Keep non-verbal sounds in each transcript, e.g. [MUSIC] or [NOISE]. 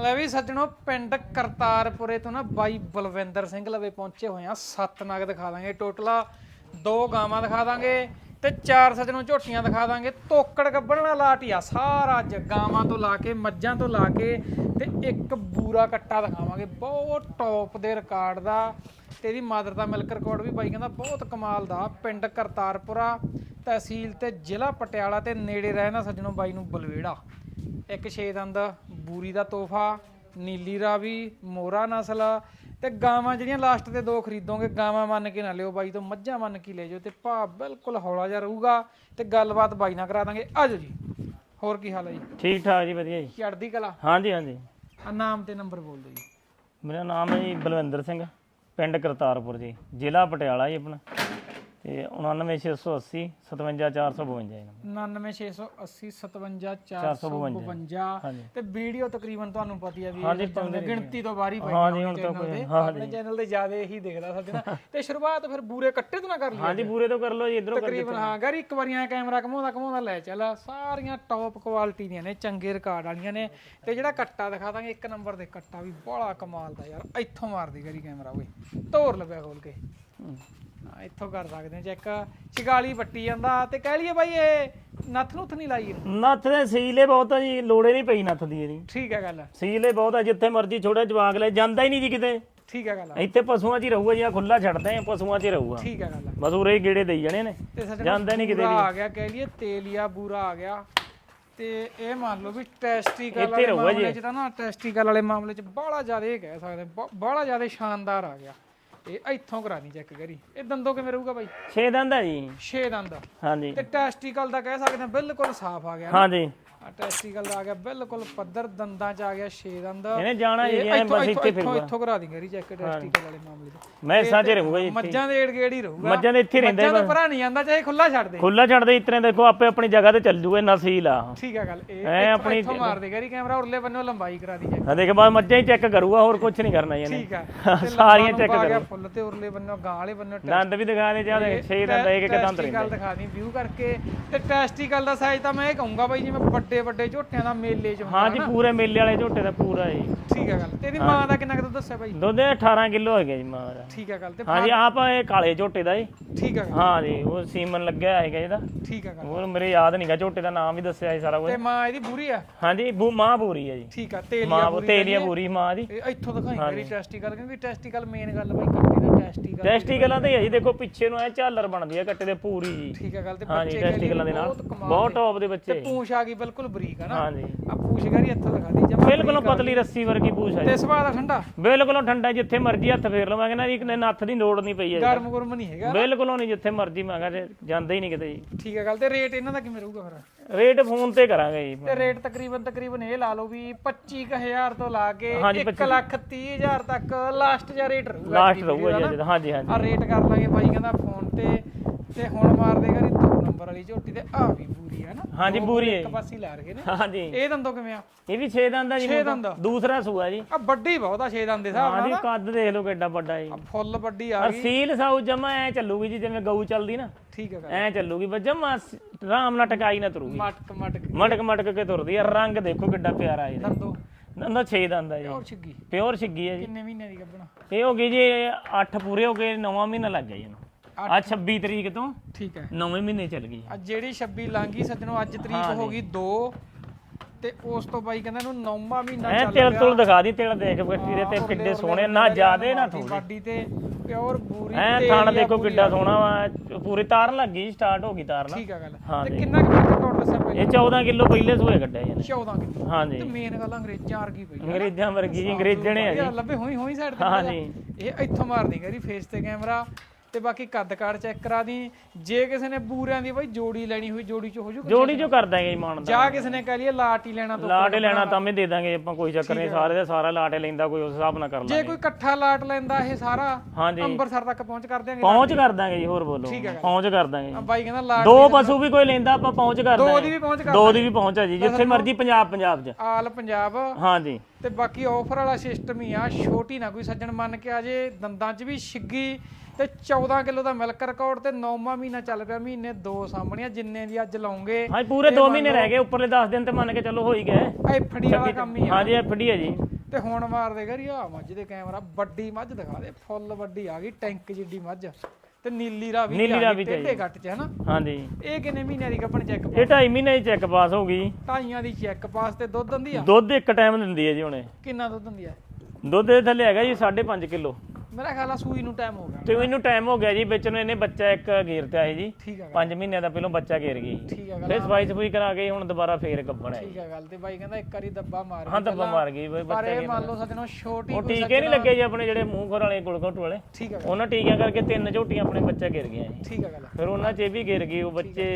ਲੈ ਵੀ ਸੱਜਣੋ, ਪਿੰਡ ਕਰਤਾਰਪੁਰੇ ਤੋਂ ਨਾ ਬਾਈ ਬਲਵਿੰਦਰ ਸਿੰਘ ਲਵੇ ਪਹੁੰਚੇ ਹੋਏ ਆ। ਸੱਤ ਨਗ ਦਿਖਾ ਦਾਂਗੇ ਟੋਟਲ। ਦੋ ਗਾਵਾਂ ਦਿਖਾ ਦਾਂਗੇ ਤੇ ਚਾਰ ਸੱਜਣੋ ਝੋਟੀਆਂ ਦਿਖਾ ਦਾਂਗੇ। ਤੋਕੜ ਗੱਬਣ ਵਾਲਾ ਲਾਟ ਆ। ਸਾਰਾ ਅੱਜ ਗਾਵਾਂ ਤੋਂ ਲਾ ਕੇ, ਮੱਝਾਂ ਤੋਂ ਲਾ ਕੇ ਤੇ ਇੱਕ ਬੂਰਾ ਕੱਟਾ ਦਿਖਾਵਾਂਗੇ। ਬਹੁਤ ਟੌਪ ਦੇ ਰਿਕਾਰਡ ਦਾ। ਤੇ ਇਹਦੀ ਮਾਦਰ ਦਾ ਮਿਲਕ ਰਿਕਾਰਡ ਵੀ ਬਾਈ ਕਹਿੰਦਾ ਬਹੁਤ ਕਮਾਲ ਦਾ। ਪਿੰਡ ਕਰਤਾਰਪੁਰਾ ਤਹਿਸੀਲ ਤੇ ਜ਼ਿਲ੍ਹਾ ਪਟਿਆਲਾ ਤੇ ਨੇੜੇ ਰਹਿਣਾ ਸੱਜਣੋ ਬਾਈ ਨੂੰ ਬਲਵੇੜਾ। ਇੱਕ ਛੇ ਦੰਦ ਬੂਰੀ ਦਾ ਤੋਹਫਾ ਨੀਲੀ ਰਾਵੀ ਮੋਰਾ ਨਸਲ ਤੇ ਗਾਵਾਂ ਜਿਹੜੀਆਂ ਲਾਸਟ ਤੇ ਦੋ ਖਰੀਦੋਗੇ ਗਾਵਾਂ ਮੰਨ ਕੇ ਨਾ ਲਿਓ ਬਾਈ ਤੋਂ ਮੱਝਾਂ ਮੰਨ ਕੇ ਲੈ ਜਾਓ ਤੇ ਭਾਅ ਬਿਲਕੁਲ ਹੌਲਾ ਜਿਹਾ ਰਹੂਗਾ ਤੇ ਗੱਲਬਾਤ ਬਾਈ ਨਾਲ ਕਰਾ ਦਾਂਗੇ। ਆਜੋ ਜੀ। ਹੋਰ ਕੀ ਹਾਲ ਹੈ ਜੀ? ਠੀਕ ਠਾਕ ਜੀ ਵਧੀਆ ਜੀ। ਚੜ੍ਹਦੀ ਕਲਾ? ਹਾਂਜੀ ਹਾਂਜੀ। ਆ ਨਾਮ ਤੇ ਨੰਬਰ ਬੋਲ ਦਿਓ ਜੀ। ਮੇਰਾ ਨਾਮ ਹੈ ਜੀ ਬਲਵਿੰਦਰ ਸਿੰਘ ਪਿੰਡ ਕਰਤਾਰਪੁਰ ਜੀ ਜ਼ਿਲ੍ਹਾ ਪਟਿਆਲਾ ਜੀ ਆਪਣਾ। ਤੇ 99680 57452 ਜੀ 99680 452 57452 ਤੇ ਵੀਡੀਓ ਤਕਰੀਬਨ ਤੁਹਾਨੂੰ ਪਤਾ ਹੀ ਆ ਵੀ ਗਿਣਤੀ ਤੋਂ ਬਾਹਰ ਹੀ ਪਈ ਹਾਂਜੀ, ਹੁਣ ਤਾਂ ਹਾਂ, ਆਪਣੇ ਚੈਨਲ ਤੇ ਜ਼ਿਆਦਾ ਇਹੀ ਦੇਖਦਾ ਸੱਜਣਾ [LAUGHS] ਤੇ ਸ਼ੁਰੂਆਤ ਫਿਰ ਬੂਰੇ ਕੱਟੇ ਤੋਂ ਨਾ ਕਰ ਲਈ ਹਾਂਜੀ ਪੂਰੇ ਤੋਂ ਕਰ ਲਓ ਜੀ ਇਧਰੋਂ ਤਕਰੀਬਨ ਹਾਂ ਗਰ ਇੱਕ ਵਾਰੀ ਐ ਕੈਮਰਾ ਘਮਾਉਂਦਾ ਘਮਾਉਂਦਾ ਲੈ ਚੱਲ ਸਾਰੀਆਂ ਟੌਪ ਕੁਆਲਿਟੀ ਦੀਆਂ ਨੇ ਚੰਗੇ ਰਿਕਾਰਡ ਵਾਲੀਆਂ ਨੇ। ਤੇ ਜਿਹੜਾ ਕੱਟਾ ਦਿਖਾ ਦਾਂਗੇ ਇੱਕ ਨੰਬਰ ਦੇ ਕੱਟਾ ਵੀ ਬੜਾ ਕਮਾਲ ਦਾ ਯਾਰ ਇੱਥੋਂ ਮਾਰਦੀ ਗਰੀ ਕੈਮਰਾ ਓਏ ਧੋਰ ਲੱਭਿਆ ਖੋਲ ਕੇ। ਹਾਂ ਇੱਥੋਂ ਕਰ ਸਕਦੇ ਹਾਂ ਚੈੱਕ ਚਿਗਾਲੀ ਵੱਟੀ ਜਾਂਦਾ ਤੇ ਕਹਿ ਲਈਏ ਬਾਈ ਇਹ ਨੱਥ ਨੁੱਥ ਨਹੀਂ ਲਾਈ ਇਹਨੂੰ। ਨੱਥ ਦੇ ਸੀਲੇ ਬਹੁਤ ਆ ਜੀ ਲੋੜੇ ਨਹੀਂ ਪਈ ਨੱਥ ਦੀ ਇਹਦੀ। ਠੀਕ ਹੈ ਗੱਲ। ਸੀਲੇ ਬਹੁਤ ਆ ਜਿੱਥੇ ਮਰਜ਼ੀ ਛੋੜਾ ਜਵਾਕ ਲੈ ਜਾਂਦਾ ਹੀ ਨਹੀਂ ਜੀ ਕਿਤੇ। ਠੀਕ ਹੈ ਗੱਲ ਇੱਥੇ ਪਸ਼ੂਆਂ 'ਚ ਹੀ ਰਹੂਗਾ ਜੀ ਖੁੱਲਾ ਛੱਡਦੇ ਆ ਪਸ਼ੂਆਂ 'ਚ ਹੀ ਰਹੂਗਾ। ਠੀਕ ਹੈ ਗੱਲ ਬਸ ਉਰੇ ਹੀ ਗੇੜੇ ਦੇਈ ਜਾਣੇ ਨੇ। ਤੇ ਜਾਂਦਾ ਨਹੀਂ ਕਿਤੇ ਬੂਰਾ ਵੀ। ਆ ਗਿਆ ਕਹਿ ਲਈਏ ਤੇਲੀਆ ਬੂਰਾ ਆ ਗਿਆ। ਤੇ ਇਹ ਮੰਨ ਲਓ ਵੀ ਟੈਸਟੀਕਲ ਵਾਲੇ ਰਹੂਗਾ ਜੀ। ਮਾਮਲੇ 'ਚ ਤਾਂ ਨਾ ਟੈਸਟੀਕਲ ਵਾਲੇ ਮਾਮਲੇ 'ਚ ਬੜਾ ਜ਼ਿਆਦਾ ਇਹ ਕਹਿ ਸਕਦੇ ਬੜਾ ਜ਼ਿਆਦਾ ਸ਼ਾਨਦਾਰ ਆ ਗਿਆ। ਇਹ ਇੱਥੋਂ ਕਰਾਣੀ ਚੈੱਕ ਕਰੀ। ਇਹ ਦੰਦੋਂ ਕਿਵੇਂ ਰਹੂਗਾ ਬਾਈ? 6 ਦੰਦ ਆ ਜੀ। 6 ਦੰਦ। ਹਾਂਜੀ। ਤੇ ਟੈਸਟੀਕਲ ਦਾ ਕਹਿ ਸਕਦੇ ਹਾਂ ਬਿਲਕੁਲ ਸਾਫ਼ ਆ ਗਿਆ ਹਾਂਜੀ। ਆ ਟੈਸਟੀਕਲ ਦਾ ਆ ਗਿਆ ਬਿਲਕੁਲ ਪੱਧਰ ਦੰਦਾਂ 'ਚ ਆ ਗਿਆ 6 ਦੰਦ। ਇਹਨੇ ਜਾਣਾ ਇਹ ਐਂ ਇੱਥੋਂ ਬਸ ਇੱਥੋਂ ਇੱਥੇ ਇੱਥੋਂ ਇੱਥੋਂ ਕਰਾ ਦਿੰਗੇ ਰੀ ਚੈੱਕ ਟੈਸਟੀਕਲ ਵਾਲੇ ਮਾਮਲੇ 'ਚ। ਮੈਸਾਂ 'ਚ ਰਹੂਗਾ ਜੀ ਮੱਝਾਂ ਦੇ ਏੜ ਗੇੜ ਹੀ ਰਹੂਗਾ। ਮੱਝਾਂ ਦੇ ਇੱਥੇ ਹੀ ਰਹਿੰਦੇ ਮੱਝਾਂ ਤੋਂ ਭਰਾ ਨਹੀਂ ਜਾਂਦਾ ਚਾਹੇ ਖੁੱਲਾ ਛੱਡ ਦੇ। ਖੁੱਲਾ ਛੱਡਦੇ ਇਤਨੇ ਦੇਖੋ ਆਪੇ ਆਪਣੀ ਜਗ੍ਹਾ ਤੇ ਚੱਲ ਜੂਗੇ ਨਸੀਲ ਆ। ਠੀਕ ਹੈ ਗੱਲ ਇਹ ਐ ਇੱਥੋਂ- ਆਪਣੀ ਇੱਥੋਂ ਮਾਰ ਦੇ ਗਰੀ ਕੈਮਰਾ ਉਰਲੇ ਬੰਨੋਂ ਲੰਬਾਈ ਕਰਾ ਦੀ ਚੈੱਕ ਆ ਦੇਖ ਬਾਅਦ ਮੱਝਾਂ ਹੀ ਚੈੱਕ ਕਰੂਗਾ ਹੋਰ ਕੁਝ ਨਹੀਂ ਕਰਨਾ ਜੀ ਇਹਨੇ। ਠੀਕ ਤੇ ਸਾਰੀਆਂ ਲੰਬਾ check ਆ ਗਿਆ ਫੁੱਲ ਤੇ ਉਰਲੇ ਬੰਨੋਂ ਗਾਂ ਵਾਲੇ ਬੰਨੋਂ ਦੰਦ ਵੀ ਦਿਖਾ ਦੇ ਚਾਹਦੇ 6 ਦੰਦ ਇੱਕ ਇੱਕ ਦੰਦ ਟੈਸਟੀਕਲ ਰਹਿੰਦੇ। ਦਿਖਾ ਦੀ ਵਿਊ ਕਰਕੇ। ਤੇ ਟੈਸਟੀਕਲ ਦਾ ਸਾਈਜ਼ ਤਾਂ ਮੈਂ ਇਹ ਕਹੂੰਗਾ ਬਾਈ ਜਿਵੇਂ ਵੱਡੇ ਵੱਡੇ ਝੋਟਿਆਂ ਦਾ ਮੇਲੇ 'ਚ ਹੁੰਦਾ ਹਾਂ ਜੀ ਪੂਰੇ ਮੇਲੇ ਵਾਲੇ ਝੋਟੇ ਦਾ ਪੂਰਾ ਜੀ ਠੀਕ ਹੈ ਗੱਲ। ਤੇ ਇਹਦੀ ਮਾਂ ਦਾ ਕਿੰਨਾ ਕੁ ਦੁੱਧ ਦੱਸਿਆ ਬਾਈ? ਦੁੱਧ 18 ਕਿਲੋ ਹੈਗਾ ਜੀ ਮਾਂ ਦਾ। ਠੀਕ ਹੈ ਗੱਲ ਤੇ ਹਾਂ ਜੀ ਆਪ ਇਹ ਕਾਲੇ ਝੋਟੇ ਦਾ ਜੀ। ਠੀਕ ਹੈ ਗੱਲ। ਹਾਂ ਜੀ ਉਹ ਸੀਮਨ ਲੱਗਿਆ ਹੈਗਾ ਇਹਦਾ। ਠੀਕ ਹੈ ਗੱਲ। ਹੋਰ ਮੇਰੇ ਯਾਦ ਨਹੀਂਗਾ ਝੋਟੇ ਦਾ ਨਾਮ ਵੀ ਦੱਸਿਆ ਸੀ ਸਾਰਾ ਕੁਝ। ਤੇ ਮਾਂ ਇਹਦੀ ਬੁਰੀ ਆ? ਹਾਂ ਜੀ ਬੂ- ਮਾਂ ਪੂਰੀ ਹੈ ਜੀ। ਠੀਕ ਆ ਤੇਲੀਆ ਮਾਂ ਪੂਰੀ ਤੇਲੀਆ ਪੂਰੀ ਮਾਂ ਦੀ। ਇਹ ਇੱਥੋਂ ਦਿਖਾਈ ਮੇਰੀ ਟੈਸਟੀਕਲ ਕਿਉਂਕਿ ਟੈਸਟੀਕਲ ਮੇਨ ਗੱਲ ਬਾਈ ਕੱਟੀ ਦਾ। ਟੈਸਟੀਕਲ ਟੈਸਟੀਕਲਾਂ ਤੇ ਹੈ ਜੀ। ਦੇਖੋ ਪਿੱਛੇ ਨੂੰ ਐ ਝਾਲਰ ਬਣਦੀ ਹੈ ਕੱਟੇ ਦੇ ਪੂਰੀ ਜੀ। ਠੀਕ ਹੈ ਗੱਲ ਤੇ ਹਾਂ ਜੀ ਬੱਚੇ ਟੈਸਟੀਕਲਾਂ ਦੇ ਨਾਲ। ਬਹੁਤ ਟੌਪ ਦੇ ਬੱਚੇ ਪੂੰਛ ਆ ਗਈ ਬਿਲਕੁਲ ਬਰੀਕ ਹੈ ਨਾ। ਹਾਂ ਜੀ ਆ ਪੂੰਛ ਗਰੀ ਇੱਥੋਂ ਦਿਖਾ ਦੀ ਜਮਾ ਬਿਲਕੁਲ ਪਤਲੀ ਰੱਸੀ ਵਰਗੀ ਪੂਛ ਹੈ ਜੀ। ਤੇ ਸੁਭਾਅ ਦਾ ਠੰਡਾ? ਬਿਲਕੁਲ ਠੰਡਾ ਜਿੱਥੇ ਮਰਜ਼ੀ ਹੱਥ ਫੇਰ ਲਵਾਂਗੇ ਨਾ ਇੱਕ ਨੇ ਨੱਥ ਦੀ ਲੋੜ ਨਹੀਂ ਪਈ ਹੈ ਗਰਮ ਗੁਰਮ ਨਹੀਂ ਹੈਗਾ ਬਿਲਕੁਲ ਨਹੀਂ ਜਿੱਥੇ ਮਰਜ਼ੀ ਮੰਗਾ ਜਾਂਦਾ ਹੀ ਨਹੀਂ ਕਿਤੇ ਜੀ। ਠੀਕ ਹੈ ਗੱਲ ਤੇ ਰੇਟ ਇਹਨਾਂ ਦਾ ਕਿਵੇਂ ਰਹੂਗਾ ਫਿਰ? ਰੇਟ ਫੋਨ ਤੇ ਕਰਾਂਗੇ ਜੀ। ਤੇ ਰੇਟ ਤਕਰੀਬਨ ਤਕਰੀਬਨ ਇਹ ਲਾ ਲਓ ਵੀ 25000 ਤੋਂ ਲਾ ਕੇ ਹਾਂਜੀ, 1 ਲੱਖ 30000 ਤੱਕ ਲਾਸਟ ਜਾਂ ਰੇਟ ਰਹੂਗਾ ਲਾਸਟ ਰਹੂਗਾ ਜੀ। ਹਾਂਜੀ ਹਾਂਜੀ। ਆ ਰੇਟ ਕਰ ਲਾਂਗੇ ਬਾਈ ਕਹਿੰਦਾ ਫੋਨ ਤੇ ਤੇ ਹੁਣ ਮਾਰ ਦੇਗਾ ਨੀ ਦੋ ਨੰਬਰ ਵਾਲੀ ਝੋਟੀ ਤੇ। ਆ ਵੀ ਪੂਰੀ ਹੈ ਨਾ। ਹਾਂਜੀ ਹੈ ਇੱਕ ਪਾਸੇ ਲਾ ਰਗੇ ਨੇ। ਹਾਂਜੀ। ਇਹ ਦੰਦੋਂ ਕਿਵੇਂ ਆ? ਇਹ ਵੀ 6 ਦੰਦ ਦਾ ਜੀ ਛੇ ਮੁੰਡਾ। ਦੰਦ। ਦੂਸਰਾ ਸੂਆ ਜੀ। ਆ ਵੱਡੀ ਬਹੁਤ ਆ 6 ਦੰਦ ਦੇ ਹਿਸਾਬ ਹਾਂਜੀ ਨਾਲ ਕੱਦ ਦੇਖ ਲਓ ਕਿੱਡਾ ਵੱਡਾ ਆ ਫੁੱਲ ਵੱਡੀ ਆ ਗਈ। ਅਸੀਲ ਸਾਊ ਜਮਾ ਐ ਚੱਲੂਗੀ ਜੀ ਜਿਵੇਂ ਗਊ ਚੱਲਦੀ ਨਾ। ਠੀਕ ਹੈ ਐ ਚੱਲੂਗੀ ਬਸ ਜਮਾ ਆਰਾਮ ਨਾਲ ਟਕਾਈ ਨਾ ਤੁਰੂਗੀ। ਮਟਕ ਮਟਕ। ਮਟਕ ਮਟਕ ਕੇ ਤੁਰਦੀ ਆ। ਰੰਗ ਦੇਖੋ ਕਿੱਡਾ ਪਿਆਰਾ ਇਹਦਾ। ਦੰਦੋਂ ਦੰਦਾ 6 ਦੰਦ ਆ ਜੀ। ਹੋਰ ਛਿੱਗੀ। ਪਿਓਰ ਛਿੱਗੀ ਹੈ ਜੀ। ਕਿੰਨੇ ਮਹੀਨੇ ਦੀ ਗੱਬਣਾ ਇਹ ਹੋ ਗਈ ਜੀ 8 ਪੂਰੇ ਹੋ ਗਏ 9ਵਾਂ ਮਹੀਨਾ ਲੱਗ ਗਿਆ ਜੀ ਇਹਨੂੰ। ਆ 26 ਤਰੀਕ ਤੋਂ ਠੀਕ ਹੈ। 9ਵੇਂ ਮਹੀਨੇ ਚੱਲ ਗਈ। ਆ ਜਿਹੜੀ 26 ਲੰਘੀ ਸੱਜਣੋ ਅੱਜ ਤਰੀਕ ਹੋ ਗਈ 2 ਤੇ ਉਸ ਤੋਂ ਬਾਈ ਕਹਿੰਦਾ ਇਹਨੂੰ ਨੌਵਾਂ ਮਹੀਨਾ ਐ ਚੱਲ ਤਿਲ ਤੁਲ ਦਿਖਾ ਦੀ ਤਿਲ ਦੇਖ ਬੱਟੀ ਦੇ ਤੇ ਕਿੱਡੇ ਸੋਹਣੇ ਨਾ ਜ਼ਿਆਦੇ ਨਾ ਥੋੜੇ ਬਾਡੀ ਤੇ ਪਿਓਰ ਬੂਰੀ ਐ ਤੇ ਥਣ ਦੇਖੋ ਕਿੱਡਾ ਸੋਹਣਾ ਵਾ ਪੂਰੀ ਤਾਰਨ ਲੱਗੀ ਸਟਾਰਟ ਹੋ ਗਈ ਤਾਰਨ ਠੀਕ ਆ ਗੱਲ। ਹਾਂ ਤੇ। ਕਿੰਨਾ ਕੁ ਮਿੰਟ ਟੋਟ ਦੱਸਿਆ ਪਹਿਲਾਂ ਇਹ 14 ਕਿਲੋ ਪਹਿਲੇ ਸੂਏ ਕੱਢਿਆ ਜੀ ਇਹਨੇ। 14 ਕਿਲੋ। ਹਾਂਜੀ ਤੇ ਮੇਨ ਗੱਲ ਅੰਗਰੇਜ਼ਾਂ ਵਰਗੀ ਪਈ। ਅੰਗਰੇਜ਼ਾਂ ਵਰਗੀ ਜੀ ਅੰਗਰੇਜ਼ਣੇ ਆ ਜੀ। ਲੱਭੇ ਹੋਈ ਹੋਈ ਸਾਈਡ ਤੇ ਹਾਂ ਜਾ। ਜੀ। ਇਹ ਇੱਥੋਂ ਮਾਰ ਦੇਗਾ ਜੀ ਫੇਸ ਤੇ ਕੈਮਰਾ ਤੇ ਬਾਕੀ ਕੱਦ ਕਾਰਡ ਚੈੱਕ ਕਰਾ ਦੀ। ਜੇ ਕਿਸੇ ਨੇ ਬੂਰਿਆਂ ਦੀ ਬਾਈ ਜੋੜੀ ਲੈਣੀ ਹੋਈ ਜੋੜੀ ਚ ਹੋ ਜੂ ਜੋੜੀ ਜੋ ਕਰ ਦਾਂਗੇ ਜੀ ਮਾਨ ਦਾ ਜਾਂ ਕਿਸੇ ਨੇ ਕਹ ਲਈਏ ਲਾਟ ਹੀ ਲੈਣਾ ਤੋਂ ਲਾਟੇ ਲੈਣਾ ਤਾਂ ਮੈਂ ਦੇ ਦਾਂਗੇ ਆਪਾਂ ਕੋਈ ਚੱਕਰ ਨਹੀਂ ਸਾਰੇ ਦੇ ਸਾਰਾ ਲਾਟੇ ਲੈਂਦਾ ਕੋਈ ਉਸ ਹਿਸਾਬ ਨਾਲ ਕਰ ਜੇ ਲਾਂਗੇ। ਕੋਈ ਇਕੱਠਾ ਲਾਟ ਲੈਂਦਾ ਇਹ ਸਾਰਾ ਅੰਮ੍ਰਿਤਸਰ ਤੱਕ ਪਹੁੰਚ ਕਰ ਦਿਆਂਗੇ ਪਹੁੰਚ ਕਰ ਦਾਂਗੇ ਜੀ ਹੋਰ ਬੋਲੋ। ਹੈ। ਪਹੁੰਚ ਕਰ ਦਾਂਗੇ ਬਾਈ ਕਹਿੰਦਾ ਲਾਟ ਦੋ ਪਸ਼ੂ ਵੀ ਕੋਈ ਲੈਂਦਾ ਆਪਾਂ ਪਹੁੰਚ ਕਰ ਦੋ ਦਾਂਗੇ ਦੀ ਵੀ ਪਹੁੰਚ ਕਰ ਦੋ ਦੀ ਵੀ ਪਹੁੰਚ ਆ ਜੀ ਜਿੱਥੇ ਮਰਜ਼ੀ ਪੰਜਾਬ ਪੰਜਾਬ 'ਚ। ਆਲ ਪੰਜਾਬ। ਹਾਂਜੀ। ਤੇ ਬਾਕੀ ਆਫਰ ਵਾਲਾ ਸਿਸਟਮ ਹੀ ਆ ਛੋਟੀ ਨਾ ਕੋਈ ਸੱਜਣ ਮੰਨ ਕੇ ਆ ਜੇ ਦੰਦਾਂ 'ਚ ਵੀ ਛਿੱਗੀ ਤੇ 14 ਕਿਲੋ ਦਾ ਮਿਲਕ ਰਿਕਾਰਡ ਤੇ 9ਵਾਂ ਮਹੀਨਾ ਚੱਲ ਪਿਆ ਮਹੀਨੇ ਦੋ ਸਾਹਮਣੀਆਂ ਜਿੰਨੇ ਦੀ ਅੱਜ ਲਾਉਂਗੇ। ਹਾਂ ਪੂਰੇ 2 ਮਹੀਨੇ ਰਹਿ ਗਏ ਉੱਪਰਲੇ 10 ਦਿਨ ਤੇ ਮੰਨ ਕੇ ਚੱਲੋ ਹੋ ਹੀ ਗਏ। ਐਫਡੀ ਵਾਲਾ ਕੰਮ ਹੀ ਆ। ਹਾਂਜੀ ਐਫਡੀ ਹੈ ਜੀ। ਤੇ ਹੁਣ ਮਾਰ ਦੇ ਕਰੀ ਆ ਮੱਝ ਦੇ ਕੈਮਰਾ ਵੱਡੀ ਮੱਝ ਦਿਖਾ ਦੇ ਫੁੱਲ ਵੱਡੀ ਆ ਗਈ ਟੈਂਕ ਜਿੱਡੀ ਮੱਝ। ਤੇ ਨੀਲੀ ਰਾਵੀ ਨੀਲੀ ਰਾਵੀ ਤੇ ਘੱਟ ਚ ਹਨਾ? ਹਾਂਜੀ। ਇਹ ਕਿੰਨੇ ਮਹੀਨਿਆਂ ਦੀ ਗੱਭਣ ਚੈੱਕ ਇਹ 2.5 ਮਹੀਨੇ ਦੀ ਚੈੱਕ ਪਾਸ ਹੋ ਗਈ। ਢਾਈਆਂ ਦੀ ਚੈੱਕ ਪਾਸ ਤੇ ਦੁੱਧ ਦਿੰਦੀ ਆ? ਦੁੱਧ ਇੱਕ ਟਾਈਮ ਦਿੰਦੀ ਹੈ ਜੀ ਹੁਣੇ। ਕਿੰਨਾ ਦੁੱਧ ਦਿੰਦੀ ਆ? ਦੁੱਧ ਦੇ ਥੱਲੇ ਹੈਗਾ ਜੀ 5.5 ਕਿਲੋ। ਮੇਰਾ ਖਿਆਲ ਆ ਸੂਈ ਨੂੰ ਟਾਈਮ ਹੋ ਗਿਆ। ਤੇ ਇਹਨੂੰ ਟਾਈਮ ਹੋ ਗਿਆ ਜੀ ਵਿੱਚ ਨੂੰ ਇਹਨੇ ਬੱਚਾ ਇੱਕ ਗੇਰ ਤੇ ਆਏ ਜੀ। ਠੀਕ ਆ ਗੱਲ। 5 ਮਹੀਨਿਆਂ ਦਾ ਪਹਿਲਾਂ ਬੱਚਾ ਗੇਰ ਗਈ। ਠੀਕ ਆ ਗੱਲ। ਫਿਰ ਸਫ਼ਾਈ ਸਫੂਈ ਕਰਾ ਕੇ ਹੁਣ ਦੁਬਾਰਾ ਫੇਰ ਗੱਬਣ ਹੈ ਠੀਕ ਆ ਗੱਲ ਤੇ ਬਾਈ ਕਹਿੰਦਾ ਇੱਕ ਵਾਰੀ ਦੱਬਾ ਮਾਰ ਹਾਂ ਦੱਬਾ ਮਾਰ ਗਈ ਬਈ ਪਰ ਬੱਚਾ ਇਹ ਮੰਨ ਲਓ ਸੱਜਣੋ ਛੋਟੀ ਉਹ ਟੀਕੇ ਨਹੀਂ ਲੱਗੇ ਜੀ ਆਪਣੇ ਜਿਹੜੇ ਮੂੰਹ ਖੋਰ ਵਾਲੇ ਗੁਲਗੁੱਟ ਵਾਲੇ। ਠੀਕ ਆ ਉਹਨਾਂ ਟੀਕਿਆਂ ਕਰਕੇ ਤਿੰਨ ਝੋਟੀਆਂ ਆਪਣੇ ਬੱਚਾ ਗਿਰ ਗਿਆ ਜੀ। ਠੀਕ ਆ ਗੱਲ। ਫਿਰ ਉਹਨਾਂ 'ਚ ਇਹ ਵੀ ਗਿਰ ਗਈ ਉਹ ਬੱਚੇ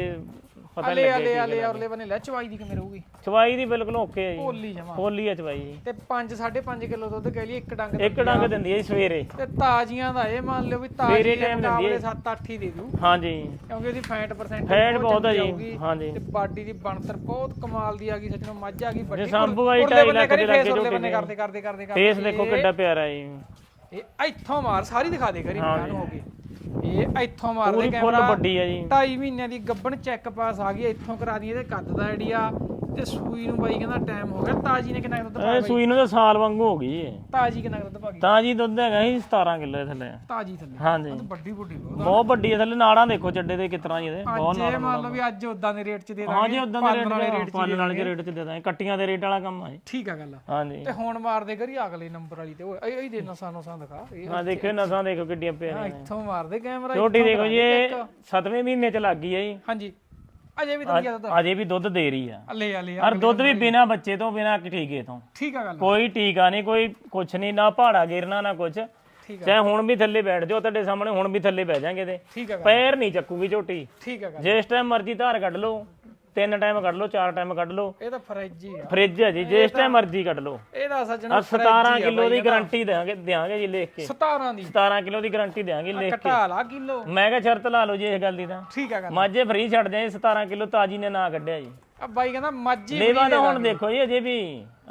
ਪਤਾ ਅਲੇ ਨਹੀਂ ਅਲੇ ਲੱਗੇ ਅਲੇ ਔਰਲੇ ਬਨੇ ਲੈ ਚਵਾਈ ਦੀ ਕਿਵੇਂ ਰਹੂਗੀ ਚਵਾਈ ਦੀ ਬਿਲਕੁਲ ਓਕੇ ਹੈ ਜੀ। ਜਮਾ। ਹੋਲੀ ਹੈ ਚਵਾਈ ਜੀ। ਤੇ 5 5.5 ਕਿਲੋ ਦੁੱਧ ਕਹਿ ਲਈ ਇੱਕ ਡੰਗ। ਇੱਕ ਡੰਗ ਦਿੰਦੀ ਹੈ ਜੀ ਸਵੇਰੇ। ਤੇ ਤਾਜ਼ੀਆਂ ਦਾ ਇਹ ਮੰਨ ਲਿਓ ਵੀ ਤਾਜ਼ੀ time ਦਿੰਦੀ ਹੈ। ਮੁਕਾਬਲੇ 7-8 ਹੀ ਦੇ ਦੂ। ਹਾਂਜੀ। ਕਿਉਂਕਿ ਉਹਦੀ ਫੈਟ ਪਰਸੈਂਟ ਫੈਟ ਬਹੁਤ ਹੈ ਜੀ। ਹਾਂਜੀ। ਤੇ ਬਾਡੀ ਦੀ ਬਣਤਰ ਬਹੁਤ ਕਮਾਲ ਦੀ ਆ ਗਈ ਸੱਜਣੋ ਮੱਝ ਆ ਗਈ ਵੱਡੀ। ਸੰਭੂ ਆਈ ਉਰਲੇ ਢਾਈ ਬੰਨੇ ਲੱਖ ਕਰੀ ਦੇ ਲਾਗੇ ਬੰਨੇ ਦੀ। ਕਰਦੇ ਕਰਦੇ ਕਰਦੇ ਕਰਦੇ ਫੇਸ ਦੇਖੋ ਕਿੱਡਾ ਪਿਆਰਾ ਹੈ ਜੀ। ਇਹ ਇੱਥੋਂ ਮਾਰ ਸਾਰੀ ਦਿਖਾ ਦੇ ਕਰੀ ਮੈਨੂੰ ਹੋ ਗਈ। ਇਹ ਇੱਥੋਂ ਮਾਰ ਦੇ ਪੂਰੀ ਫੁੱਲ ਕੈਮਰਾ। ਵੱਡੀ ਹੈ ਜੀ। 2.5 ਮਹੀਨਿਆਂ ਦੀ ਗੱਬਣ ਚੈੱਕ ਪਾਸ ਆ ਗਈ ਇੱਥੋਂ ਕਰਾ ਦੀ ਇਹਦੇ ਕੱਦ ਦਾ ਆਈਡੀਆ ਤੇ ਸੂਈ ਨੂੰ ਬਾਈ ਕਹਿੰਦਾ ਟਾਈਮ ਹੋ ਗਿਆ। ਤਾਜੀ ਨੇ ਕਿੰਨਾ ਕੁ ਦੁੱਧ ਇਹ ਪਾਇਆ ਸੂਈ ਨੂੰ ਤਾਂ ਸਾਲ ਵਾਂਗੂ ਹੋ ਗਈ ਜੀ। ਤਾਜੀ ਕਿੰਨਾ ਕੁ ਦੁੱਧ ਪਾ ਗਈ ਤਾਂ ਜੀ ਦੁੱਧ ਹੈਗਾ ਜੀ 17 ਕਿਲੋ ਥੱਲੇ। ਤਾਜੀ ਥੱਲੇ। ਹਾਂਜੀ। ਉਹ ਤਾਂ ਵੱਡੀ ਵੱਡੀ ਬਹੁਤ ਬਹੁਤ ਵੱਡੀ ਹੈ ਥੱਲੇ ਨਾੜਾਂ ਦੇਖੋ ਚੱਡੇ ਦੇ ਕਿਤਨਾ ਜੀ ਇਹਦੇ। ਬਹੁਤ ਇਹ ਮੰਨ ਲਓ ਵੀ ਅੱਜ ਉਦਾਂ ਦੇ ਰੇਟ 'ਚ ਦੇ ਦਾਂਗੇ ਹਾਂਜੀ ਉਦਾਂ ਦੇ ਰੇਟ ਪਾਲਣ ਵਾਲੇ ਰੇਟ ਚ ਦੇ ਦਾਂਗੇ। ਕੱਟੀਆਂ ਦੇ ਰੇਟ ਵਾਲਾ ਕੰਮ ਆ ਜੀ ਠੀਕ ਆ ਗੱਲ ਆ। ਹਾਂਜੀ। ਤੇ ਹੁਣ ਮਾਰਦੇ ਕਰੀ ਅਗਲੇ ਨੰਬਰ ਵਾਲੀ ਤੇ। ਉਹ ਇਹ ਇਹ ਦੇ ਨਸਾਂ ਨਸਾਂ ਦਿਖਾ। ਇਹ ਹਾਂ ਦੇਖਿਓ ਨਸਾਂ ਦੇਖੋ ਕਿੱਡੀਆਂ ਪਿਆਰੀਆਂ ਇੱਥੋਂ ਮਾਰਦੇ ਕੈਮਰਾ ਛੋਟੀ ਦੇਖੋ ਜੀ ਇਹ 7ਵੇਂ ਮਹੀਨੇ ਚ ਲੱਗ ਗਈ ਹੈ ਜੀ। ਹਾਂਜੀ। ਅਜੇ ਵੀ ਤਾਂ ਦੁੱਧ ਅਜੇ ਵੀ ਦੁੱਧ ਦੇ ਰਹੀ ਆ। ਲੈ ਆ ਲੈ ਆ ਔਰ ਦੁੱਧ ਵੀ ਬਿਨਾ ਬੱਚੇ ਤੋਂ ਬਿਨਾ ਟੀਕੇ ਤੋਂ। ਠੀਕ ਆ ਗੱਲ ਕੋਈ ਟੀਕਾ ਨਹੀਂ ਕੋਈ ਕੁਛ ਨਹੀਂ ਨਾ ਪਹਾੜਾ ਗਿਰਨਾ ਨਾ ਕੁਛ। ਚਾਹੇ ਹੁਣ ਵੀ ਥੱਲੇ ਬੈਠ ਜਾਓ ਤੁਹਾਡੇ ਸਾਹਮਣੇ ਹੁਣ ਵੀ ਥੱਲੇ ਬਹਿ ਜਾਾਂਗੇ ਤੇ। ਪੈਰ ਨਹੀਂ ਚੱਕੂਗੀ ਝੋਟੀ। ਠੀਕ ਆ ਗੱਲ ਜਿਸ ਟਾਈਮ ਮਰਜ਼ੀ ਧਾਰ ਕੱਢ ਲਓ। ਤਿੰਨ ਟਾਈਮ ਕੱਢ ਲਓ ਚਾਰ ਟਾਈਮ ਕੱਢ ਲਓ। ਇਹ ਤਾਂ ਫਰਿੱਜ ਹੀ ਆ। ਫ੍ਰਿਜ ਹੈ ਜੀ ਜਿਸ ਟਾਈਮ ਮਰਜ਼ੀ ਕੱਢ ਲਓ। ਇਹਦਾ ਸੱਜਣਾ ਆ 17 ਕਿਲੋ ਦੀ ਗਾਰੰਟੀ ਦੇਾਂਗੇ ਦੇਾਂਗੇ ਜੀ ਲਿਖ ਕੇ। 17 ਦੀ। 17 ਕਿਲੋ ਦੀ ਗਾਰੰਟੀ ਦੇਾਂਗੇ ਲਿਖ ਕੇ। ਘਟਾ ਲਾ ਕਿਲੋ। ਮੈਂ ਕਿਹਾ ਸ਼ਰਤ ਲਾ ਲਓ ਜੀ ਇਸ ਗੱਲ ਦੀ ਤਾਂ। ਠੀਕ ਆ ਗੱਲ। ਮਾਝੇ ਫ੍ਰੀ ਛੱਡ ਦਿਆਂ ਜੀ 17 ਕਿਲੋ ਤਾਜੀ ਨੇ ਨਾ ਕੱਢਿਆ ਜੀ। ਆ ਬਾਈ ਕਹਿੰਦਾ ਮੱਝੀ ਲੇਵਾ ਤਾਂ ਹੁਣ ਦੇਖੋ ਜੀ ਅਜੇ ਵੀ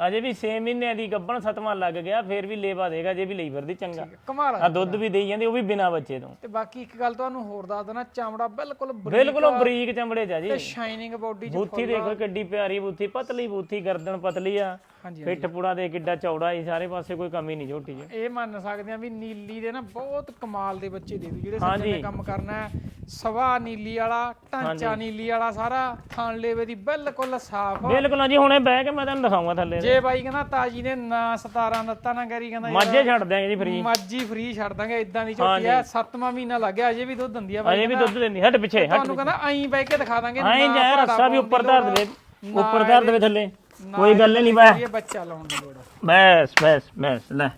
ਅਜੇ ਵੀ 6 ਮਹੀਨਿਆਂ ਦੀ ਗੱਭਣ ਸਤਵਾਂ ਲੱਗ ਗਿਆ ਫੇਰ ਵੀ ਲੇਵਾ ਦੇਗਾ ਜੇ ਵੀ ਲਈ ਫਿਰਦੀ ਚੰਗਾ। ਕਮਾਲ ਆ ਦੁੱਧ ਵੀ ਦੇਈ ਜਾਂਦੀ ਉਹ ਵੀ ਬਿਨਾ ਬੱਚੇ ਤੋਂ। ਤੇ ਬਾਕੀ ਇੱਕ ਗੱਲ ਤੁਹਾਨੂੰ ਹੋਰ ਦੱਸ ਦੇਣਾ ਚਮੜਾ ਬਿਲਕੁਲ ਬਰੀਕ ਬਿਲਕੁਲ ਬਰੀਕ ਚਮੜੇ ਆ ਜੀ। ਤੇ ਸ਼ਾਈਨਿੰਗ ਬਾਡੀ ਚ ਬੂਥੀ ਦੇਖੋ ਕਿੱਡੀ ਪਿਆਰੀ ਬੂਥੀ ਪਤਲੀ ਬੂਥੀ ਗਰਦਨ ਪਤਲੀ ਆ। ਹਾਂਜੀ ਪਿੱਠ ਪੁੜਾ ਦੇ ਕਿੱਡਾ ਚੌੜਾ ਹੀ ਸਾਰੇ ਪਾਸੇ ਕੋਈ ਕਮੀ ਨਹੀਂ ਝੋਟੀ 'ਚ। ਇਹ ਮੰਨ ਸਕਦੇ ਆ ਵੀ ਨੀਲੀ ਦੇ ਨਾ ਬਹੁਤ ਕਮਾਲ ਦੇ ਬੱਚੇ ਦੇ ਦੂ ਜਿਹੜੇ ਸੱਜਣ ਨੇ ਕੰਮ ਕਰਨਾ ਹੈ। ਸਵਾ ਨੀਲੀ ਵਾਲਾ ਢਾਂਚਾ ਨੀਲੀ ਵਾਲਾ ਸਾਰਾ ਥਾਣ ਲੇਵੇ ਦੀ ਬਿਲਕੁਲ ਸਾਫ਼। ਬਿਲਕੁਲ ਜੀ ਹੁਣੇ ਬਹਿ ਕੇ ਮੈਂ ਤੁਹਾਨੂੰ ਦਿਖਾਉਂਗਾ ਥੱਲੇ ਜੇ ਬਾਈ ਕਹਿੰਦਾ ਤਾਜੀ ਨੇ ਨਾ 17 ਦਿੱਤਾ ਨਾ ਕਰੀ ਕਹਿੰਦਾ ਮਾਝੇ ਛੱਡ ਦਿਆਂਗੇ ਜੀ ਫਰੀ ਮੱਜੀ ਫ੍ਰੀ ਛੱਡ ਦਾਂਗੇ ਇਦਾਂ ਦੀ ਝੋਟੀ ਆ ਸੱਤਵਾਂ ਮਹੀਨਾ ਲੱਗਿਆ ਅਜੇ ਵੀ ਦੁੱਧ ਦਿੰਦੀ ਆ ਬਾਈ ਅਜੇ ਵੀ ਦੁੱਧ ਦਿੰਦੀ ਹਟ ਪਿੱਛੇ ਹਟ ਤੁਹਾਨੂੰ ਕਹਿੰਦਾ ਐਂ ਬਹਿ ਕੇ ਦਿਖਾ ਦਾਂਗੇ ਨਾ ਜਾ ਭਾੜਾ ਰੱਸਾ ਵੀ ਪਾਉਣ ਉੱਪਰ ਧਰ ਲੋੜ ਦੇਵੇ ਨਾ ਉੱਪਰ ਧਰ ਦੇਵੇ ਥੱਲੇ। ਨਾ ਕੋਈ ਗੱਲ ਨਹੀਂ ਬੈ ਇਹ ਬੱਚਾ ਲਾਉਣ ਦੀ ਲੋੜ ਆ। ਬਸ ਬਸ ਬਸ ਲੈ।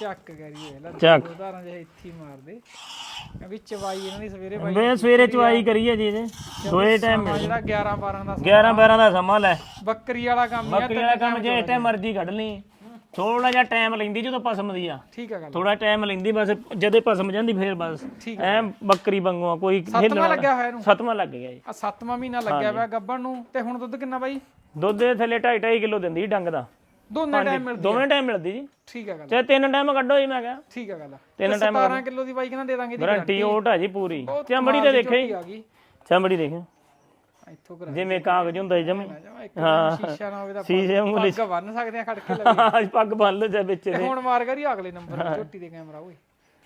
ਚੱਕ ਕਰੀਏ ਲੈ ਚੱਕ। ਉਦਾਹਰਨ ਜੇ ਇੱਥੇ ਹੀ ਮਾਰਦੇ ਕਿਉਂਕਿ ਚਵਾਈ ਇਹਨਾਂ ਦੀ ਸਵੇਰੇ ਬਾਈ। ਬੇ ਸਵੇਰੇ ਚਵਾਈ ਕਰੀਏ ਜੀ ਇਹਦੇ। ਦੋਏ ਟਾਈਮ ਸਮਾਂ ਜਿਹੜਾ 11 12 ਦਾ 11 12 ਦਾ ਸਮਾਂ ਲੈ। ਬੱਕਰੀ ਵਾਲਾ ਕੰਮ ਹੀ ਆ ਬੱਕਰੀ ਵਾਲਾ ਕੰਮ ਜੇ ਟਾਈਮ ਮਰਜ਼ੀ ਕੱਢ ਲਈ। ਥੋੜਾ ਜਿਹਾ ਟਾਈਮ ਲੈਂਦੀ ਜਦੋਂ ਪਸਮ ਦੀ ਆ। ਠੀਕ ਆ ਗੱਲ। ਥੋੜਾ ਟਾਈਮ ਲੈਂਦੀ ਬਸ ਜਦੇ ਪਸਮ ਜਾਂਦੀ ਫੇਰ ਬਸ। ਠੀਕ ਐ ਬੱਕਰੀ ਵਾਂਗੂ ਆ, ਕੋਈ ਸੱਤਵਾਂ ਹਿੱਲਣਾ ਲੱਗਿਆ ਹੋਇਆ ਇਹਨੂੰ? ਸੱਤਵਾਂ ਲੱਗ ਗਿਆ ਜੀ। ਆ ਸੱਤਵਾਂ ਮਹੀਨਾ ਲੱਗਿਆ ਹੋਇਆ ਗੱਬਣ ਨੂੰ। ਤੇ ਹੁਣ ਦੁੱਧ ਕਿੰਨਾ ਬਾਈ? ਦੁੱਧ ਦੇ ਥੱਲੇ 2.5 2.5 ਕਿਲੋ ਦਿੰਦੀ ਸੀ ਡੰਗ ਦਾ। ਦੋਨੇ ਟਾਈਮ ਮਿਲਦੀ ਦੋਵੇਂ ਟਾਈਮ ਮਿਲਦੀ ਜੀ। ਠੀਕ ਆ ਗੱਲ। ਚਾਹੇ ਤਿੰਨ ਟਾਈਮ ਕੱਢੋ ਜੀ ਮੈਂ ਕਿਹਾ। ਠੀਕ ਆ ਗੱਲ ਤਿੰਨ ਤੇ 17 ਕਿਲੋ ਦੀ ਬਾਈ ਕਹਿੰਦਾ ਦੇ ਦਾਂਗੇ ਦੀ ਗਰੰਟੀ ਓਟ ਆ ਜੀ ਪੂਰੀ। ਚਮੜੀ ਤੇ ਦੇਖੇ ਚਮੜੀ ਦੇਖੇ। ਇੱਥੋਂ ਕਰਾ ਜਿਵੇਂ ਕਾਗਜ਼ ਹੁੰਦਾ ਜੀ ਜਮੇ। ਦਿਨ ਸ਼ੀਸ਼ਾ ਨਾ ਹੋਵੇ ਤਾਂ ਸ਼ੀਸ਼ੇ ਵਾਂਗੂ ਪੱਗ ਬੰਨ ਸਕਦੇ ਆ ਖੜ ਕੇ ਲਵੇ ਅੱਜ ਪੱਗ ਬੰਨ ਲੋ ਜਾ ਵਿੱਚ ਹੁਣ ਮਾਰ ਕਰੀ ਅਗਲੇ ਨੰਬਰ ਝੋਟੀ ਦੇ ਕੈਮਰਾ ਓਏ।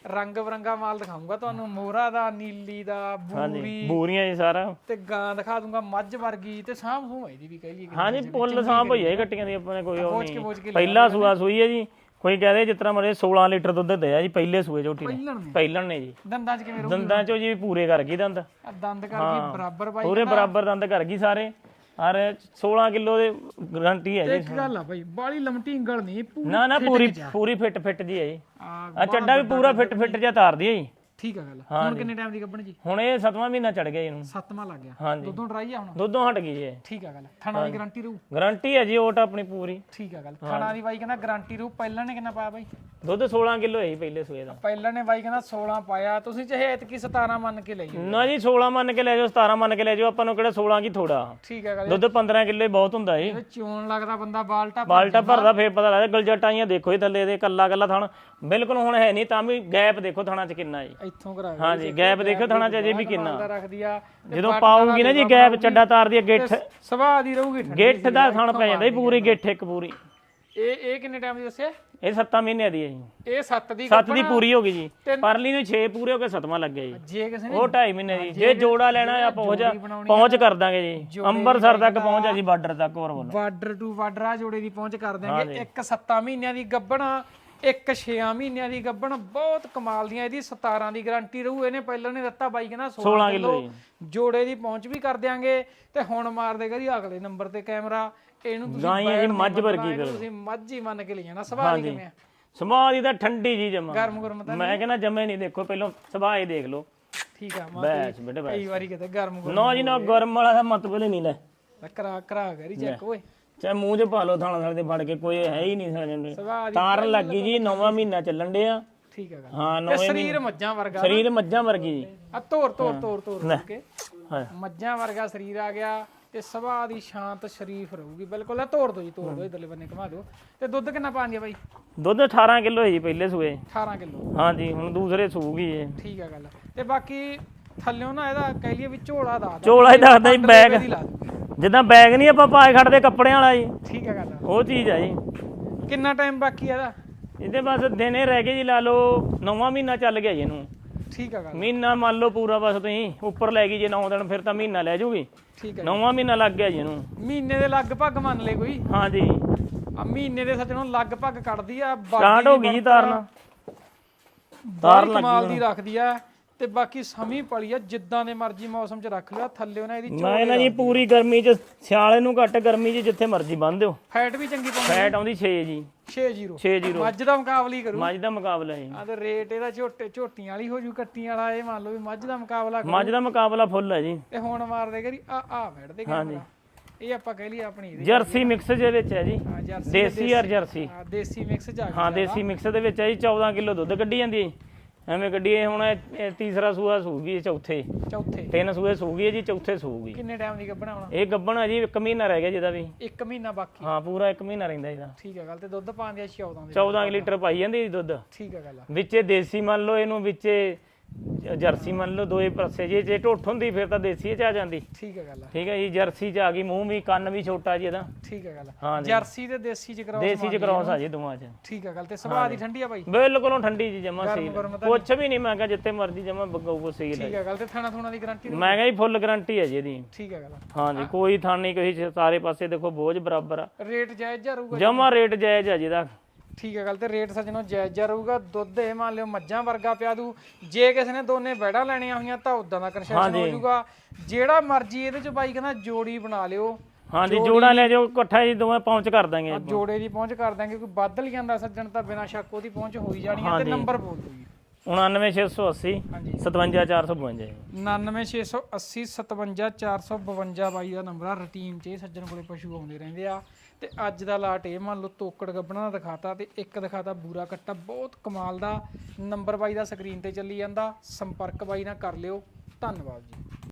ਰੰਗ ਬਰੰਗਾ ਮਾਲ ਦਿਖਾਉਂਗਾ ਤੁਹਾਨੂੰ ਮੋਹਰਾ ਦਾ ਨੀਲੀ ਦਾ ਬੂਰੀ। ਬੂਰੀਆਂ ਜੀ ਸਾਰਾ। ਤੇ ਗਾਂ ਦਿਖਾ ਦੂੰਗਾ ਮੱਝ ਵਰਗੀ ਤੇ ਸਾਂਭ ਸੂਹ ਇਹਦੀ ਵੀ ਕਹਿ ਲਈਏ ਹਾਂਜੀ ਪੁੱਲ ਸਾਂਭ ਹੋਈ ਹੈ ਕੱਟੀਆਂ ਦੀ ਆਪਣੇ ਕੋਈ ਉਹ ਕੇ ਨਹੀਂ। ਪਹਿਲਾ ਸੂਆ ਸੂਈ ਹੈ ਜੀ ਕੋਈ ਕਹਦੇ ਜਿਸ ਤਰ੍ਹਾਂ ਮਰੇ 16 ਲੀਟਰ ਦੁੱਧ ਦਿਆ ਜੀ ਪਹਿਲੇ ਸੂਏ ਝੋਟੀ ਨੇ। ਪਹਿਲਣ ਨੇ? ਪਹਿਲਣ ਨੇ ਜੀ। ਦੰਦਾਂ 'ਚ ਕਿਵੇਂ ਰਹੂ ਦੰਦਾਂ ਚੋਂ ਜੀ ਪੂਰੇ ਕਰ ਗਈ ਦੰਦ। ਆ ਦੰਦ ਕਰ ਗਈ ਬਰਾਬਰ ਬਾਈ ਪੂਰੇ ਬਰਾਬਰ ਦੰਦ ਕਰ ਗਈ ਸਾਰੇ। ਔਰ 16 ਕਿਲੋ ਦੇ ਗਾਰੰਟੀ ਹੈ ਜੀ। ਇੱਕ ਗੱਲ ਆ ਬਾਈ ਬਾਲੀ ਲਮਟੀ ਇੰਗਲ ਨਹੀਂ ਪੂਰੀ ਨਾ ਨਾ ਪੂਰੀ ਪੂਰੀ ਫਿੱਟ ਫਿੱਟ ਜੀ ਹੈ ਜੀ। ਆ ਆ ਚੱਡਾ ਵੀ ਪੂਰਾ ਫਿੱਟ ਫਿੱਟ ਜਿਹਾ ਤਾਰਦੀ ਹੈ ਜੀ। ਠੀਕ ਆ ਗੱਲ। ਹੁਣ ਕਿੰਨੇ ਟਾਈਮ ਦੀ ਗੱਬਣ ਜੀ? ਹੁਣ ਇਹ ਸਤਵਾਂ ਮਹੀਨਾ ਚੜ ਗਿਆ ਇਹਨੂੰ। ਸੱਤਵਾਂ ਲੱਗ ਗਿਆ। ਹਾਂਜੀ ਦੁੱਧੋਂ ਡਰਾਈ ਆ ਹੁਣ? ਦੁੱਧੋਂ ਹਟ ਗਈ ਜੀ ਠੀਕ ਆ ਗੱਲ। ਥਣਾ ਦੀ ਗਾਰੰਟੀ ਰਹੂ? ਗਾਰੰਟੀ ਹੈ ਜੀ ਓਟ ਆਪਣੀ ਪੂਰੀ। ਠੀਕ ਆ ਗੱਲ। ਥਣਾ ਦੀ ਬਾਈ ਕਹਿੰਦਾ ਗਾਰੰਟੀ ਰਹੂ। ਪਹਿਲਾਂ ਨੇ ਕਿੰਨਾ ਪਾਇਆ ਬਾਈ? ਦੁੱਧ 16 ਕਿਲੋ ਹੈ ਜੀ ਪਹਿਲੇ ਸੂਏ ਦਾ। ਪਹਿਲਾਂ ਨੇ ਬਾਈ ਕਹਿੰਦਾ 16 ਪਾਇਆ। ਤੁਸੀਂ ਚਾਹੇ ਐਤਕੀ 17 ਮੰਨ ਕੇ ਲਈ ਨਾ ਜੀ 16 ਮੰਨ ਕੇ ਲੈ ਜਾਓ 17 ਮੰਨ ਕੇ ਲੈ ਜਾਓ। ਆਪਾਂ ਨੂੰ ਕਿਹੜਾ 16 ਕੀ ਥੋੜਾ। ਠੀਕ ਆ ਗੱਲ। ਦੁੱਧ 15 ਕਿਲੋ ਬਹੁਤ ਹੁੰਦਾ ਜੀ। ਇਹ ਚੋਣ ਲੱਗਦਾ ਬੰਦਾ ਬਾਲਟਾ ਬਾਲਟਾ ਭਰਦਾ ਫੇਰ ਪਤਾ ਲੱਗਦਾ। ਗਲਜਟਾਈਆਂ ਦੇਖੋ ਇਹ ਥੱਲੇ ਦੇ ਕੱਲਾ ਕੱਲਾ ਥਣ। ਬਿਲਕੁਲ ਹੁਣ ਹੈ ਨਹੀਂ ਤਾਂ ਵੀ ਗੈਪ ਦੇਖੋ ਥਣਾ ਚ ਕਿੰਨਾ ਜੀ ਇੱਥੋਂ ਕਰਾ ਹਾਂਜੀ ਗੈਪ ਦੇਖੋ ਥਣਾ ਚ ਅਜੇ ਵੀ ਕਿੰਨਾ। ਰੱਖਦੀ ਆ ਜਦੋਂ ਪਾਊਗੀ ਨਾ ਜੀ ਗੈਪ ਚੱਡਾ ਤਾਰ ਦੀ ਗਿੱਠ ਸੁਭਾਅ ਦੀ ਰਹੂਗੀ ਗਿੱਠ ਦਾ ਥਣ ਪੈ ਜਾਂਦਾ ਜੀ ਪੂਰੀ ਗਿੱਠ ਇੱਕ ਪੂਰੀ। ਇਹ ਇਹ ਕਿੰਨੇ ਟਾਈਮ ਦੀ ਦੱਸਿਆ? ਇਹ 7 ਮਹੀਨਿਆਂ ਦੀ ਹੈ ਜੀ। ਇਹ 7 ਦੀ 7 ਦੀ ਪੂਰੀ ਹੋ ਗਈ ਜੀ। ਪਰਲੀ ਨੂੰ 6 ਪੂਰੇ ਹੋ ਕੇ 7ਵਾਂ ਲੱਗਿਆ ਜੀ। ਜੇ ਕਿਸੇ ਨੇ ਉਹ 2.5 ਮਹੀਨੇ ਦੀ। ਜੇ ਜੋੜਾ ਲੈਣਾ ਆ ਪਹੁੰਚ ਪਹੁੰਚ ਕਰ ਦਾਂਗੇ ਜੀ। ਅੰਮ੍ਰਿਤਸਰ ਤੱਕ ਪਹੁੰਚ ਆ ਜੀ ਬਾਰਡਰ ਤੱਕ ਹੋਰ ਬੋਲੋ ਬਾਰਡਰ ਟੂ ਬਾਰਡਰ ਆ ਜੋੜੇ ਦੀ ਪਹੁੰਚ ਕਰ ਦਿਆਂਗੇ। ਇੱਕ 7 ਮਹੀਨਿਆਂ ਦੀ ਗੱਬਣ ਇੱਕ 6 ਮਹੀਨਿਆਂ ਦੀ ਗੱਬਣ ਬਹੁਤ ਕਮਾਲ ਦੀਆਂ ਇਹਦੀ 17 ਦੀ ਗਾਰੰਟੀ ਰਹੂ ਇਹਨੇ ਪਹਿਲਾਂ ਨੇ ਦਿੱਤਾ ਬਾਈ ਕਹਿੰਦਾ 16 16 ਕਿਲੋ। ਜੋੜੇ ਦੀ ਪਹੁੰਚ ਵੀ ਕਰ ਦਿਆਂਗੇ ਤੇ ਹੁਣ ਮਾਰ ਦੇਗਾ ਜੀ ਅਗਲੇ ਨੰਬਰ ਤੇ ਕੈਮਰਾ। ਇਹਨੂੰ ਤੁਸੀਂ ਗਾਂ ਹੀ ਹੈ ਜੀ ਮੱਝ ਵਰਗੀ ਇਹਨੂੰ ਤੁਸੀਂ ਮੱਝ ਹੀ ਮੰਨ ਕੇ ਲੈ ਜਾਣਾ ਸੁਭਾਅ ਦੀ ਕਿਵੇਂ ਸੁਭਾਅ ਦੀ ਤਾਂ ਠੰਡੀ ਜੀ ਜਮਾ। ਗਰਮ ਗਰਮ ਤਾਂ ਮੈਂ ਕਹਿੰਦਾ ਜਮੇ ਨਹੀਂ ਦੇਖੋ ਪਹਿਲਾਂ ਸੁਭਾਅ ਹੀ ਦੇਖ ਲਓ। ਠੀਕ ਆ ਮਾਂ ਬੈਸ ਬੇਟੇ ਬੈਸ। ਕਈ ਵਾਰੀ ਕਿਤੇ ਗਰਮ ਗਰਮ ਨਾ ਜੀ ਨਾ ਗਰਮ ਵਾਲਾ ਮਤਲਬ ਨਹੀਂ ਲੈ। ਕਰਾ ਕਰਾ ਕਰੀ ਚੈੱਕ ਓਏ। ਚਾਹੇ ਮੂੰਹ 'ਚ ਪਾ ਲਓ ਥਾਣਾ ਥਾਣੇ ਤੇ ਫੜ ਕੇ ਕੋਈ ਹੈ ਹੀ ਨਹੀਂ ਸਾਡੇ ਦੀ ਤਾਰਨ ਲੱਗੀ ਜੀ ਨੌਵਾਂ ਮਹੀਨਾ ਚੱਲਣ ਡਿਆ। ਠੀਕ ਗੱਲ। ਹਾਂ ਨੌਵੇਂ ਸਰੀਰ ਮੱਝਾਂ ਵਰਗਾ ਸਰੀਰ ਮੱਝਾਂ ਵਰਗੀ ਜੀ। ਆ ਤੋਰ ਤੋਰ ਤੋਰ ਤੋਰ ਕੇ। ਹਾਂ। ਮੱਝਾਂ ਵਰਗਾ ਸਰੀਰ ਆ ਗਿਆ ਤੇ ਸੁਭਾਅ ਦੀ ਸ਼ਾਂਤ ਸ਼ਰੀਫ ਰਹੂਗੀ। ਬਿਲਕੁਲ ਆ ਤੋੜ ਦੋ ਜੀ ਤੋੜ ਦੋ ਇਧਰਲੇ ਬੰਨੇ ਘੁਮਾ ਦਿਓ। ਤੇ ਦੁੱਧ ਕਿੰਨਾ ਪਾਉਂਦੀ ਆ ਬਾਈ? ਦੁੱਧ 18 ਕਿਲੋ ਹੈ ਜੀ ਪਹਿਲੇ ਸੂਏ। 18 ਕਿਲੋ। ਹਾਂਜੀ ਹੁਣ ਦੂਸਰੇ ਸੂਗੀ ਇਹ। ਠੀਕ ਆ ਗੱਲ। ਤੇ ਬਾਕੀ ਥੱਲਿਓਂ ਨਾ ਇਹਦਾ ਕਹਿ ਲਈਏ ਵੀ ਝੋਲਾ ਦਾ ਚੋਲਾ ਹੀ ਦੱਸਦਾ ਜੀ ਬੈਗ। ਦੀ ਦੂੰ ਜਿੱਦਾਂ ਬੈਗ ਨਹੀਂ ਆਪਾਂ ਪਾਏ ਖੜਦੇ ਕੱਪੜਿਆਂ ਵਾਲਾ ਜੀ। ਠੀਕ ਆ ਗੱਲ। ਉਹ ਚੀਜ਼ ਆ ਜੀ। ਕਿੰਨਾ ਟਾਈਮ ਬਾਕੀ ਆ ਇਹਦਾ? ਇਹਦੇ ਬਸ ਦਿਨੇ ਰਹਿ ਗਏ ਜੀ ਲਾ ਲਓ ਨੌਵਾਂ ਮਹੀਨਾ ਚੱਲ ਗਿਆ ਜੀ ਇਹਨੂੰ। ਠੀਕ ਆ ਗੱਲ। ਮਹੀਨਾ ਮੰਨ ਲਓ ਪੂਰਾ ਬਸ ਤੁਸੀਂ ਉੱਪਰ ਲੈ ਗਈ ਜੇ 9 ਦਿਨ ਫਿਰ ਤਾਂ ਮਹੀਨਾ ਲੈ ਜੂਗੀ। ਠੀਕ ਆ ਨੌਵਾਂ ਮਹੀਨਾ ਲੱਗ ਗਿਆ ਜੀ ਇਹਨੂੰ। ਮਹੀਨੇ ਦੇ ਲਗਭਗ ਮੰਨ ਲੈ ਕੋਈ। ਹਾਂਜੀ ਆ ਮਹੀਨੇ ਦੇ ਸੱਜਣੋਂ ਲਗਭਗ ਕੱਢਦੀ ਆ ਬਾਕੀ ਸਟਾਰਟ ਹੋ ਗਈ ਜੀ ਤਾਰਨ। ਤਾਰ ਕਮਾਲ ਦੀ ਰੱਖਦੀ ਆ। ਤੇ ਬਾਕੀ ਸਮੀ ਪਲੀ ਆ ਜਿੱਦਾਂ ਦੇ ਮਰਜ਼ੀ ਮੌਸਮ 'ਚ ਰੱਖ ਲਿਆ ਥੱਲੇ ਨਾ ਇਹਦੀ ਮੈਂ ਨਾ ਜੀ ਪੂਰੀ ਗਰਮੀ ਚ ਸਿਆਲੇ ਨੂੰ ਘੱਟ ਗਰਮੀ ਚ ਜਿੱਥੇ ਮਰਜ਼ੀ ਬੰਨ ਦਿਓ। ਫੈਟ ਵੀ ਚੰਗੀ ਪਾਉਂਦੀ ਫੈਟ ਆਉਂਦੀ 6 ਜੀ। 6-0 6-0 ਮੱਝ ਦਾ ਮੁਕਾਬਲਾ ਹੀ ਕਰੂ। ਮੱਝ ਦਾ ਮੁਕਾਬਲਾ ਹੈ ਆ ਤੇ ਰੇਟ ਇਹਦਾ ਝੋਟੇ ਝੋਟੀਆਂ ਵਾਲੀ ਹੋ ਜੂ ਕੱਟੀਆਂ ਵਾਲਾ ਇਹ ਮੰਨ ਲਓ ਵੀ ਮੱਝ ਦਾ ਮੁਕਾਬਲਾ ਕਰੂ। ਮੱਝ ਦਾ ਮੁਕਾਬਲਾ ਫੁੱਲ ਹੈ ਜੀ। ਤੇ ਹੁਣ ਮਾਰਦੇ ਕਰੀ ਆ ਆ ਬੈਠਦੇ ਕੈਮਰਾ ਇਹ ਆਪਾਂ ਕਹਿ ਲਈ ਆਪਣੀ ਜਰਸੀ ਮਿਕਸ ਦੇ ਵਿੱਚ ਹੈ ਜੀ। ਦੇਸੀ ਔਰ ਜਰਸੀ। ਹਾਂ, ਦੇਸੀ ਮਿਕਸ ਆ ਹਾਂ ਦੇਸੀ ਮਿਕਸ ਦੇ ਵਿੱਚ ਹੈ ਜੀ 14 ਕਿਲੋ ਦੁੱਧ ਕੱਢੀ ਜਾਂਦੀ ਹੈ ਐਵੇਂ ਕੱਢੀ ਇਹ ਹੁਣ ਇਹ- ਇਹ ਤੀਸਰਾ ਸੂਆ ਸੂਗੀ ਇਹ ਚੌਥੇ। ਚੌਥੇ। ਤਿੰਨ ਸੂਏ ਸੂਗੀ ਹੈ ਜੀ ਚੌਥੇ ਸੂਗੀ। ਕਿੰਨੇ ਟਾਈਮ ਦੀ ਗੱਭਣਾ ਹੁਣ? ਇਹ ਗੱਬਣ ਜੀ ਇੱਕ ਮਹੀਨਾ ਰਹਿ ਗਿਆ ਜਿਹਦਾ ਵੀ। ਇੱਕ ਮਹੀਨਾ ਬਾਕੀ। ਹਾਂ ਪੂਰਾ ਇੱਕ ਮਹੀਨਾ ਰਹਿੰਦਾ ਇਹਦਾ। ਠੀਕ ਹੈ ਗੱਲ ਤੇ ਦੁੱਧ ਪਾਉਂਦੀ ਆ 14 ਦੇ 14 ਲੀਟਰ ਪਾਈ ਜਾਂਦੀ ਜੀ ਦੁੱਧ। ਠੀਕ ਹੈ ਗੱਲ ਵਿੱਚੇ ਦੇਸੀ ਮੰਨ ਲਓ ਇਹਨੂੰ ਵਿੱਚੇ ਜਰਸੀ ਮੰਨ ਲਓ ਦੋਏ ਪਾਸੇ ਜੇ ਜੇ ਢੁੱਠ ਹੁੰਦੀ ਫਿਰ ਤਾਂ ਦੇਸੀ ਚ ਆ ਜਾਂਦੀ। ਠੀਕ ਹੈ ਗੱਲ ਠੀਕ ਹੈ ਜੀ ਜਰਸੀ ਚ ਆ ਗਈ ਮੂੰਹ ਵੀ ਕੰਨ ਵੀ ਛੋਟਾ ਜੀ ਇਹਦਾ। ਠੀਕ ਹੈ ਗੱਲ ਹਾਂ ਜੀ। ਜਰਸੀ ਤੇ ਦੇਸੀ ਚ ਕਰਾਓ ਦੇਸੀ ਚ ਕ੍ਰੋਸ ਆ ਜੀ ਦੋਵਾਂ ਚ। ਠੀਕ ਹੈ ਗੱਲ ਤੇ ਸੁਭਾਅ ਦੀ ਠੰਡੀ ਆ ਬਾਈ? ਬਿਲਕੁਲ ਠੰਡੀ ਜੀ ਜਮਾ ਸਹੀ ਗਰਮ ਕੁਛ ਵੀ ਨਹੀਂ ਮੈਂ ਕਿਹਾ ਜਿੱਥੇ ਮਰਜ਼ੀ ਜਮਾ ਬਗਾਊ ਕੋ ਸਹੀ ਲੈ ਠੀਕ ਹੈ ਗੱਲ ਤੇ ਥਾਣਾ ਥੂਣਾ ਦੀ ਗਾਰੰਟੀ ਮੈਂ ਕਿਹਾ ਜੀ ਫੁੱਲ ਗਾਰੰਟੀ ਹੈ ਜੀ ਇਹਦੀ। ਠੀਕ ਹੈ ਗੱਲ ਹਾਂਜੀ ਕੋਈ ਥਾਂ ਨਹੀਂ ਕੋਈ ਸਾਰੇ ਪਾਸੇ ਦੇਖੋ ਬੋਝ ਬਰਾਬਰ ਆ। ਰੇਟ ਜਾਇਜ਼ ਜਾ। ਰਹੂਗਾ ਜਮਾ ਰੇਟ ਜਾਇਜ਼ ਆ ਜੀ ਇਹਦਾ। ਠੀਕ ਹੈ ਗੱਲ ਤੇ ਰੇਟ ਸੱਜਣੋ ਜਾਇਜ਼ ਜਾ ਰਹੂਗਾ। ਦੁੱਧ ਇਹ ਮੰਨ ਲਿਓ ਮੱਝਾਂ ਵਰਗਾ ਪਿਆ ਦੂ। ਜੇ ਕਿਸੇ ਨੇ ਦੋਨੇ ਬੈੜਾ ਲੈਣੀਆਂ ਹੋਈਆਂ ਤਾਂ ਉਦਾਂ ਦਾ ਕਨਸੈਸ਼ਨ ਹੋ ਜਾਊਗਾ ਜਿਹੜਾ ਮਰਜ਼ੀ ਇਹਦੇ ਚ ਬਾਈ ਕਹਿੰਦਾ ਜੋੜੀ ਬਣਾ ਲਿਓ। ਹਾਂਜੀ ਜੋੜਾ ਲੈ ਜਾਓ ਇਕੱਠਾ ਜੀ ਦੋਵੇਂ ਪਹੁੰਚ ਕਰ ਦਾਂਗੇ ਜੋੜੇ ਦੀ ਪਹੁੰਚ ਕਰ ਦਾਂਗੇ ਕੋਈ ਵੱਧ ਲਿਆਂਦਾ ਸੱਜਣ ਤਾਂ ਬਿਨਾਂ ਸ਼ੱਕ ਉਹਦੀ ਪਹੁੰਚ ਹੋ ਹੀ ਜਾਣੀ ਹੈ ਤੇ ਨੰਬਰ ਬੋਲ ਜੀ। 99680 ਹਾਂਜੀ 57452 99680 57452 ਬਾਈ ਦਾ ਨੰਬਰ ਆ। ਰੂਟੀਨ 'ਚ ਇਹ ਸੱਜਣ ਕੋਲੇ ਪਸ਼ੂ ਆਉਂਦੇ ਰਹਿੰਦੇ ਆ। ਤੇ ਅੱਜ ਦਾ ਲਾਟ ਇਹ ਮੰਨ ਲਓ ਤੋਕੜ ਗੱਬਣਾ ਦਾ ਦਿਖਾਤਾ ਤੇ ਇੱਕ ਦਿਖਾਤਾ ਬੂਰਾ ਕੱਟਾ, ਬਹੁਤ ਕਮਾਲ ਦਾ, ਨੰਬਰ ਬਾਈ ਦਾ ਸਕਰੀਨ ਤੇ ਚੱਲੀ ਜਾਂਦਾ, ਸੰਪਰਕ ਬਾਈ ਨਾਲ ਕਰ ਲਿਓ, ਧੰਨਵਾਦ ਜੀ।